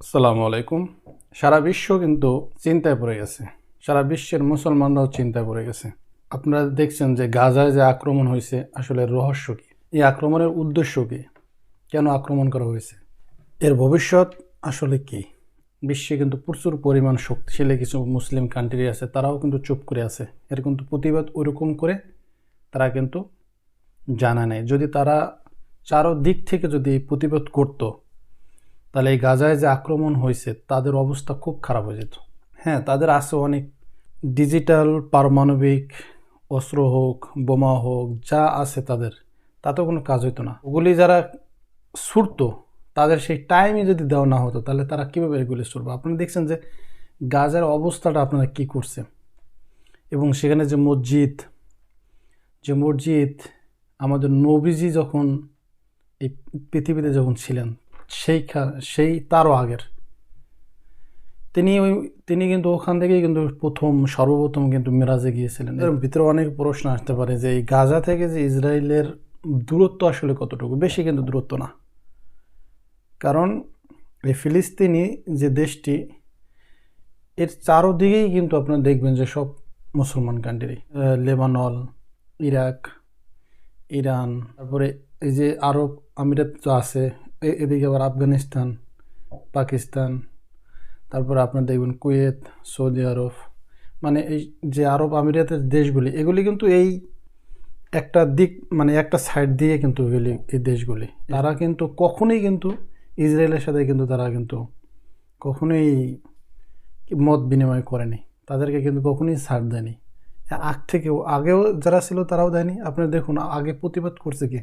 আসসালামু আলাইকুম। সারা বিশ্ব কিন্তু চিন্তায় পড়ে গেছে। সারা বিশ্বের মুসলমানরাও চিন্তায় পড়ে গেছে। আপনারা দেখছেন যে গাজায় যে আক্রমণ হয়েছে, আসলে রহস্য কী? এই আক্রমণের উদ্দেশ্য কী? কেন আক্রমণ করা হয়েছে? এর ভবিষ্যৎ আসলে কী? বিশ্বে কিন্তু প্রচুর পরিমাণ শক্তিশালী কিছু মুসলিম কান্ট্রি আছে, তারাও কিন্তু চুপ করে আছে। এর কিন্তু প্রতিবাদ ওরকম করে তারা কিন্তু জানা নেই। যদি তারা চারো দিক থেকে যদি প্রতিবাদ করতো তাহলে এই গাজায় যে আক্রমণ হয়েছে, তাদের অবস্থা খুব খারাপ হয়ে যেত। হ্যাঁ তাদের আছে অনেক। ডিজিটাল, পারমাণবিক, অস্ত্র হোক, বোমা হোক, যা আছে তাদের তাতেও কোনো কাজ হতো না। ওগুলি যারা ছুটতো, তাদের সেই টাইমই যদি দেওয়া না হতো, তাহলে তারা কীভাবে এগুলি ছুটবে? আপনি দেখছেন যে গাজার অবস্থাটা আপনারা কী করছে এবং সেখানে যে মসজিদ যে মসজিদ, আমাদের নবীজি যখন এই পৃথিবীতে যখন ছিলেন সেই সেই তারও আগের। তিনি ওই, তিনি কিন্তু ওখান থেকেই কিন্তু প্রথম, সর্বপ্রথম কিন্তু মিরাজে গিয়েছিলেন। এর ভিতরে অনেক প্রশ্ন আসতে পারে যে এই গাজা থেকে যে ইসরায়েলের দূরত্ব আসলে কতটুকু? বেশি কিন্তু দূরত্ব না। কারণ এই ফিলিস্তিনি যে দেশটি, এর চারোদিকেই কিন্তু আপনারা দেখবেন যে সব মুসলমান কান্ট্রি। লেবানল ইরাক, ইরান, তারপরে এই যে আরব আমিরাত আছে এদিকে আবার আফগানিস্তান, পাকিস্তান, তারপরে আপনার দেখবেন কুয়েত, সৌদি আরব। মানে এই যে আরব আমিরাতের দেশগুলি, এগুলি কিন্তু এই একটা দিক মানে একটা সাইড দিয়ে কিন্তু এগুলি, এই দেশগুলি। তারা কিন্তু কখনোই কিন্তু ইসরায়েলের সাথে কিন্তু তারা কিন্তু কখনোই মত বিনিময় করেনি। তাদেরকে কিন্তু কখনোই ছাড় দেয়নি। আগ থেকেও, আগেও যারা ছিল তারাও দেয়নি। আপনি দেখুন, আগে প্রতিবাদ করছে কি?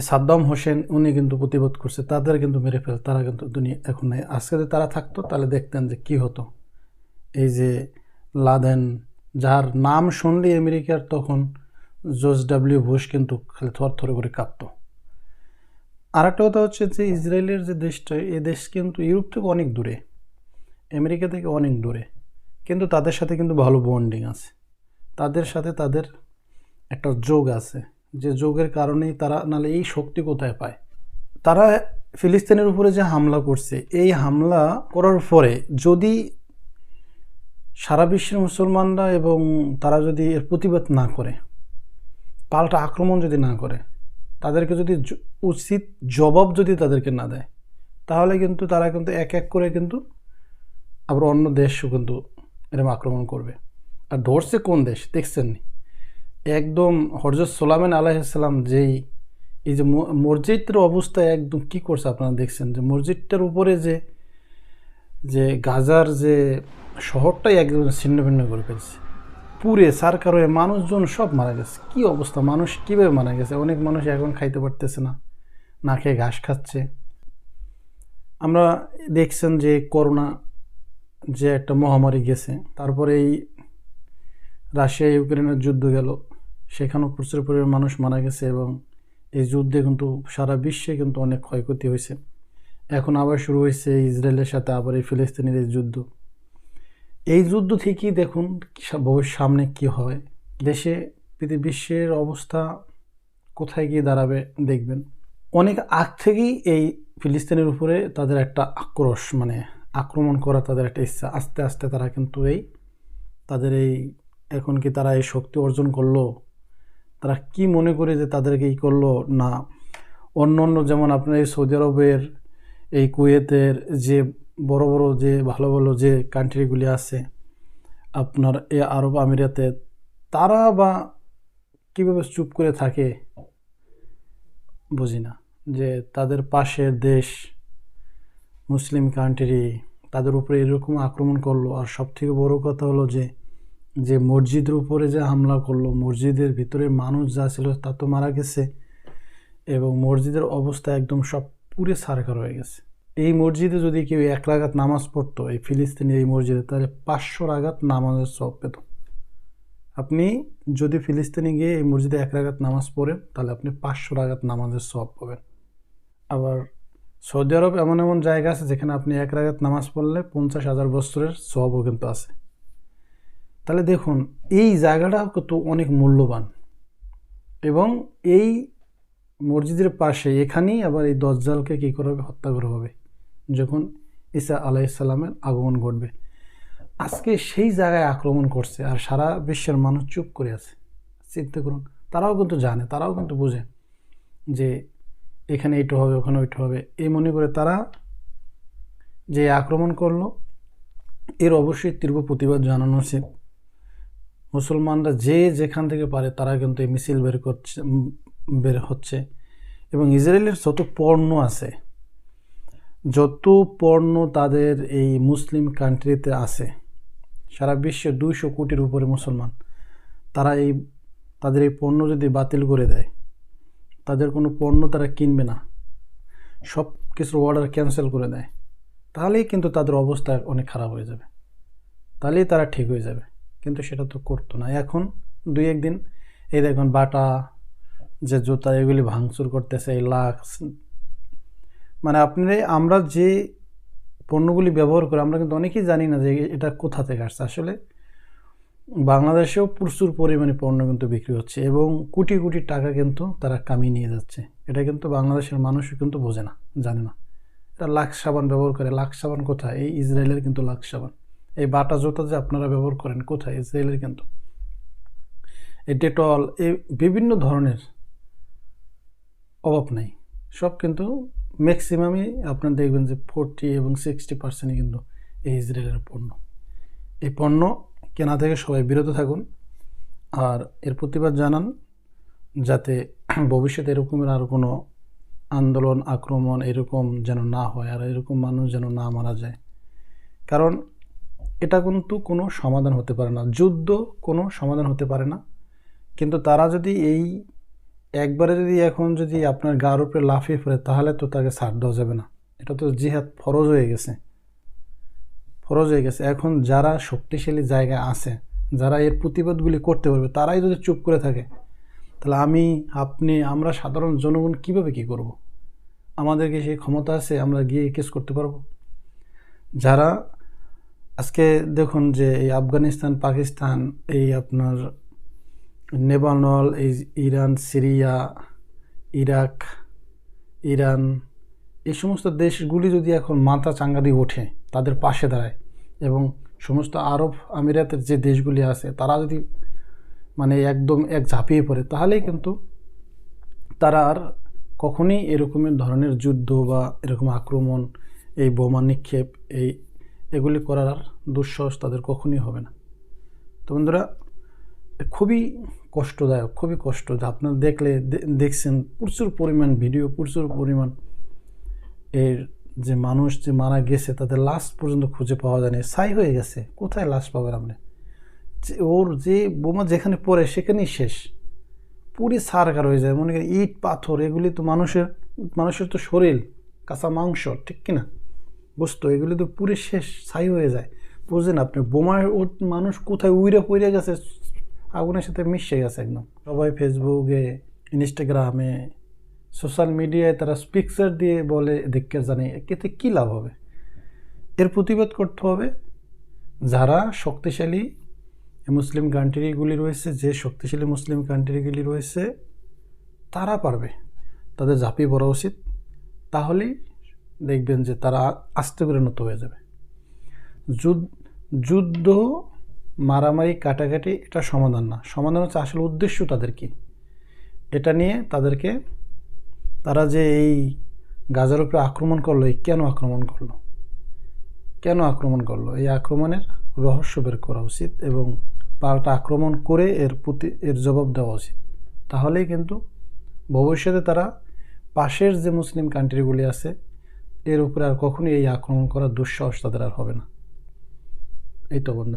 সাদ্দাম হোসেন উনি কিন্তু প্রতিবাদ করছে, তাদের কিন্তু মেরে ফেল, তারা কিন্তু দুনিয়া এখন নেই। আজকে যদি তারা থাকতো, তাহলে দেখতেন যে কি হতো। এই যে লাদেন, যার নাম শুনলেই আমেরিকার তখন জর্জ ডাব্লিউ বুশ কিন্তু খালি থর থরে করে কাঁপতো। আর একটা কথা হচ্ছে যে ইসরায়েলের যে দেশটা এই দেশ কিন্তু ইউরোপ থেকে অনেক দূরে, আমেরিকা থেকে অনেক দূরে, কিন্তু তাদের সাথে কিন্তু ভালো বন্ডিং আছে। তাদের সাথে তাদের একটা যোগ আছে। যে যোগের কারণেই তারা নালে এই শক্তি কোথায় পায়? তারা ফিলিস্তিনের উপরে যে হামলা করছে, এই হামলা করার পরে যদি সারা বিশ্বের মুসলমানরা এবং তারা যদি এর প্রতিবাদ না করে, পাল্টা আক্রমণ যদি না করে, তাদেরকে যদি উচিত জবাব যদি তাদেরকে না দেয়, তাহলে কিন্তু তারা কিন্তু এক এক করে কিন্তু আবার অন্য দেশও কিন্তু এরকম আক্রমণ করবে। আর ধরছে কোন দেশ? দেখছেন নি? একদম হরজত সোলামেন আলাইসাল্লাম যেই, এই যে মসজিদের অবস্থা একদম কি করছে আপনারা দেখছেন? যে মসজিদটার উপরে যে যে গাজার যে শহরটাই একদম ছিন্ন ভিন্ন করে ফেলছে। পুরে সারকার হয়ে মানুষজন সব মারা গেছে। কি অবস্থা? মানুষ কীভাবে মারা গেছে? অনেক মানুষ এখন খাইতে পারতেছে না না খেয়ে ঘাস খাচ্ছে। আমরা দেখছেন যে করোনা যে একটা মহামারী গেছে তারপরে এই রাশিয়া ইউক্রেনের যুদ্ধ গেল। সেখানেও প্রচুর পরিমাণ মানুষ মারা গেছে এবং এই যুদ্ধে কিন্তু সারা বিশ্বে কিন্তু অনেক ক্ষয়ক্ষতি হয়েছে। এখন আবার শুরু হয়েছে ইসরায়েলের সাথে আবার এই ফিলিস্তিনের এই যুদ্ধ। এই যুদ্ধ থেকেই দেখুন ভবিষ্যৎ সামনে কি হয়। দেশে, পৃথিবী বিশ্বের অবস্থা কোথায় গিয়ে দাঁড়াবে দেখবেন। অনেক আগ থেকেই এই ফিলিস্তিনের উপরে তাদের একটা আক্রোশ মানে আক্রমণ করা তাদের একটা ইচ্ছা। আস্তে আস্তে তারা কিন্তু এই, তাদের এই, এখন কি তারা এই শক্তি অর্জন করল? তারা কি মনে করে যে তাদেরকে ই করল? না। অন্য অন্য যেমন আপনার এই সৌদি আরবের, এই কুয়েতের যে বড় বড় যে ভালো ভালো যে কান্ট্রিগুলি আছে, আপনার এই আরব আমিরাতে, তারা বা কীভাবে চুপ করে থাকে? বুঝি না। যে তাদের পাশের দেশ, মুসলিম কান্ট্রি তাদের উপরে এরকম আক্রমণ করল। আর সব থেকে বড় কথা হলো যে যে মসজিদের উপরে যে হামলা করল, মসজিদের ভিতরে মানুষ যা ছিল তা তো মারা গেছে এবং মসজিদের অবস্থা একদম সব পুরে সারকার হয়ে গেছে। এই মসজিদে যদি কেউ এক রাগাত নামাজ পড়তো, এই ফিলিস্তিনি এই মসজিদে, তাহলে পাঁচশো রাগাত নামাজের সব পেত। আপনি যদি ফিলিস্তিনি গিয়ে এই মসজিদে এক রাগাত নামাজ পড়েন, তাহলে আপনি পাঁচশো রাগাত নামাজের সব পাবেন। আবার সৌদি আরব এমন এমন জায়গা আছে যেখানে আপনি এক রাগাত নামাজ পড়লে পঞ্চাশ হাজার বছরের সবও কিন্তু আছে। তাহলে দেখুন, এই জায়গাটা কিন্তু অনেক মূল্যবান। এবং এই মসজিদের পাশে, এখানেই আবার এই দজ্জালকে কী করা হবে? হত্যা করা হবে, যখন ঈসা আলাইসাল্লামের আগমন ঘটবে। আজকে সেই জায়গায় আক্রমণ করছে আর সারা বিশ্বের মানুষ চুপ করে আছে। চিন্তা করুন, তারাও কিন্তু জানে, তারাও কিন্তু বোঝে যে এখানে এইটা হবে, ওখানে ওইটা হবে। এই মনে করে তারা যে আক্রমণ করল, এর অবশ্যই তীব্র প্রতিবাদ জানানো উচিত। মুসলমানরা যে যেখান থেকে পারে তারা কিন্তু এই মিছিল বের করছে বের হচ্ছে। এবং ইসরায়েলের যত পণ্য আছে, যত পণ্য তাদের এই মুসলিম কান্ট্রিতে আছে, সারা বিশ্বে দুইশো কোটির উপরে মুসলমান, তারা এই, তাদের এই পণ্য যদি বাতিল করে দেয়, তাদের কোনো পণ্য তারা কিনবে না, সব কিছুর অর্ডার ক্যান্সেল করে দেয়, তাহলেই কিন্তু তাদের অবস্থা অনেক খারাপ হয়ে যাবে, তাহলেই তারা ঠিক হয়ে যাবে। কিন্তু সেটা তো করতো না। এখন দুই একদিন, এই দেখুন বাটা, যে জুতা, এগুলি ভাঙচুর করতেছে, এই লাক্স। মানে আপনি আমরা যে পণ্যগুলি ব্যবহার করি, আমরা কিন্তু অনেকেই জানি না যে এটা কোথা থেকে আসছে। আসলে বাংলাদেশেও প্রচুর পরিমাণে পণ্য কিন্তু বিক্রি হচ্ছে এবং কোটি কোটি টাকা কিন্তু তারা কামিয়ে নিয়ে যাচ্ছে। এটা কিন্তু বাংলাদেশের মানুষও কিন্তু বোঝে না, জানে না। এটা লাক্স সাবান ব্যবহার করে, লাক্স সাবান কোথায়? এই ইসরায়েলের কিন্তু লাক্স সাবান। এই বাটা জুতা যে আপনারা ব্যবহার করেন কোথায়? ইসরায়েলের কিন্তু। এই ডেটল, এই বিভিন্ন ধরনের অভাব নেই। সব কিন্তু ম্যাক্সিমামই আপনারা দেখবেন যে ফোরটি এবং সিক্সটি পার্সেন্টই কিন্তু এই ইসরায়েলের পণ্য। এই পণ্য কেনা থেকে সবাই বিরত থাকুন আর এর প্রতিবাদ জানান যাতে ভবিষ্যতে এরকমের আর কোনো আন্দোলন, আক্রমণ এরকম যেন না হয় আর এরকম মানুষ যেন না মারা যায়। কারণ এটা কিন্তু কোনো সমাধান হতে পারে না। যুদ্ধ কোনো সমাধান হতে পারে না। কিন্তু তারা যদি এই একবারে যদি এখন যদি আপনার গার উপরে লাফিয়ে পড়ে, তাহলে তো তাকে ছাড় দেওয়া যাবে না। এটা তো জিহাদ ফরজ হয়ে গেছে। ফরজ হয়ে গেছে। এখন যারা শক্তিশালী জায়গায় আছে, যারা এর প্রতিবাদগুলি করতে পারবে, তারাই যদি চুপ করে থাকে, তাহলে আমি, আপনি, আমরা সাধারণ জনগণ কীভাবে কি করব। আমাদেরকে সেই ক্ষমতা আছে, আমরা গিয়ে কেস করতে পারব। যারা দেখুন যে এই আফগানিস্তান, পাকিস্তান, এই আপনার নেবানল, এই ইরান, সিরিয়া, ইরাক, ইরান, এই সমস্ত দেশগুলি যদি এখন মাথা চাঙ্গা দিয়ে ওঠে, তাদের পাশে দাঁড়ায় এবং সমস্ত আরব আমিরাতের যে দেশগুলি আছে, তারা যদি মানে একদম এক ঝাঁপিয়ে পড়ে, তাহলেই কিন্তু তারা আর কখনই এরকমের ধরনের যুদ্ধ বা এরকম আক্রমণ, এই বোমা নিক্ষেপ, এই এগুলি করার আর দুঃসাহস তাদের কখনই হবে না। তো বন্ধুরা খুবই কষ্টদায়ক, খুবই কষ্ট যে আপনারা দেখলে দেখছেন প্রচুর পরিমাণ ভিডিও, প্রচুর পরিমাণ এর যে মানুষ যে মারা গেছে তাদের লাশ পর্যন্ত খুঁজে পাওয়া যায়নি ছাই হয়ে গেছে, কোথায় লাশ পাবেন আপনি? যে ওর যে বোমা যেখানে পড়ে সেখানেই শেষ। পুরি সারকার হয়ে যায়, মনে করেন ইট, পাথর, এগুলি তো মানুষের মানুষের তো শরীর, কাঁচা মাংস, ঠিক কিনা? বস্তু এগুলি তো পুরে শেষ, ছাই হয়ে যায়। বুঝলেন আপনি, বোমার ও মানুষ কোথায় উইরে পড়ে গেছে? আগুনের সাথে মিশে গেছে একদম। সবাই ফেসবুকে, ইনস্টাগ্রামে, সোশ্যাল মিডিয়ায় তারা পিকচার দিয়ে বলে দেখতে জানে, এতে কী লাভ হবে? এর প্রতিবাদ করতে হবে। যারা শক্তিশালী মুসলিম কান্ট্রিগুলি রয়েছে, যে শক্তিশালী মুসলিম কান্ট্রিগুলি রয়েছে, তারা পারবে। তাদের ঝাঁপিয়ে পড়া উচিত। তাহলেই দেখবেন যে তারা আস্তে করে নত হয়ে যাবে। যুদ্ধ মারামারি কাটাকাটি এটা সমাধান না। সমাধান হচ্ছে আসলে উদ্দেশ্য তাদের কি? এটা নিয়ে তাদেরকে তারা যে এই গাজার উপরে আক্রমণ করল, এই কেন আক্রমণ করল? কেন আক্রমণ করল? এই আক্রমণের রহস্য বের করা উচিত এবং পাল্টা আক্রমণ করে এর প্রতি, এর জবাব দেওয়া উচিত। তাহলেই কিন্তু ভবিষ্যতে তারা পাশের যে মুসলিম কান্ট্রিগুলি আছে এর উপরে আর কখনোই এই আক্রমণ করার দুঃসাহস তাদের আর হবে না। এই তো বন্ধু